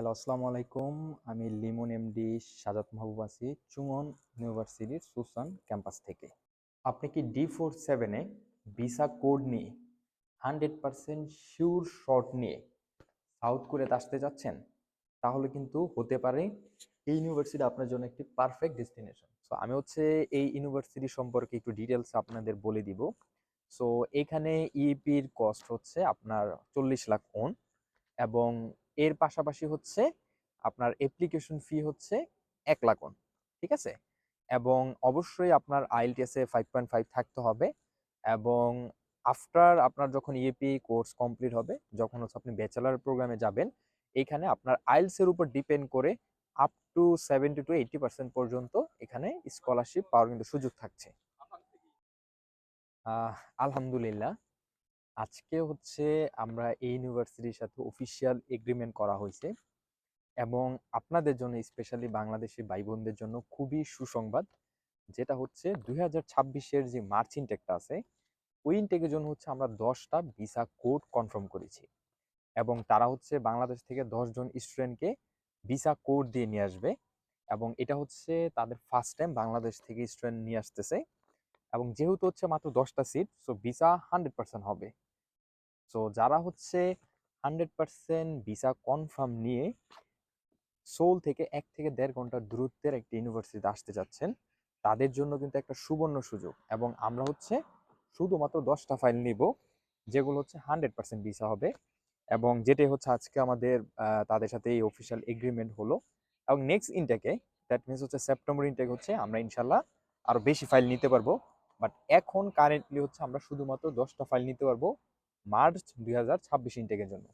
Hello, আসসালামু আলাইকুম। আমি লিমন এমডি সাজাত মাহবুব আছি চুমন ইউনিভার্সিটির সুসান ক্যাম্পাস থেকে। আপনি কি ডি ফোর সেভেনে ভিসা কোড নিয়ে হান্ড্রেড পারসেন্ট শিওর শর্ট নিয়ে সাউথ কোরিয়াতে আসতে যাচ্ছেন? তাহলে কিন্তু হতে পারে এই ইউনিভার্সিটি আপনার জন্য একটি পারফেক্ট ডেস্টিনেশন সো আমি হচ্ছে এই ইউনিভার্সিটি সম্পর্কে একটু ডিটেলস আপনাদের বলে দিব। সো এখানে ইপির কস্ট হচ্ছে আপনার চল্লিশ লাখ ওন এবং এর পাশাপাশি হচ্ছে আপনার অ্যাপ্লিকেশন ফি হচ্ছে এক লাখ ওন ঠিক আছে? এবং অবশ্যই আপনার আইএলটিএসে ফাইভ পয়েন্ট ফাইভ থাকতে হবে এবং আফটার আপনার যখন ইএপি কোর্স কমপ্লিট হবে, যখন হচ্ছে আপনি ব্যাচেলার প্রোগ্রামে যাবেন, এখানে আপনার আইএলসের উপর ডিপেন্ড করে up to seventy two eighty percent পর্যন্ত এখানে স্কলারশিপ পাওয়ার কিন্তু সুযোগ থাকছে। আলহামদুলিল্লাহ। আজকে হচ্ছে আমরা এই ইউনিভার্সিটির সাথে অফিসিয়াল এগ্রিমেন্ট করা হয়েছে এবং আপনাদের জন্য স্পেশালি বাংলাদেশি ভাই বোনদের জন্য খুবই সুসংবাদ, যেটা হচ্ছে দুই হাজার ছাব্বিশের যে মার্চ ইনটেকটা আছে, ওই ইনটেকের জন্য হচ্ছে আমরা দশটা ভিসা কোড কনফার্ম করেছি এবং তারা হচ্ছে বাংলাদেশ থেকে দশজন স্টুডেন্টকে ভিসা কোড দিয়ে নিয়ে আসবে এবং এটা হচ্ছে তাদের ফার্স্ট টাইম বাংলাদেশ থেকে স্টুডেন্ট নিয়ে আসতেছে এবং যেহেতু হচ্ছে মাত্র দশটা seat so visa hundred percent হবে। সো যারা হচ্ছে হান্ড্রেড পার্সেন্ট ভিসা কনফার্ম নিয়ে সোল থেকে এক থেকে দেড় ঘণ্টার দূরত্বের একটি ইউনিভার্সিটিতে আসতে যাচ্ছেন, তাদের জন্য কিন্তু একটা সুবর্ণ সুযোগ এবং আমরা হচ্ছে শুধুমাত্র দশটা ফাইল নিব, যেগুলো হচ্ছে হান্ড্রেড পার্সেন্ট ভিসা হবে এবং যেটাই হচ্ছে আজকে আমাদের তাদের সাথে এই অফিসিয়াল এগ্রিমেন্ট হলো এবং নেক্সট ইনটেকে দ্যাট মিনস হচ্ছে সেপ্টেম্বর ইনটেক হচ্ছে, আমরা ইনশাল্লাহ আরও বেশি ফাইল নিতে পারব বাট এখন কারেন্টলি হচ্ছে আমরা শুধুমাত্র দশটা ফাইল নিতে পারব মার্চ দুই হাজার ছাব্বিশ ইনটেকের জন্য।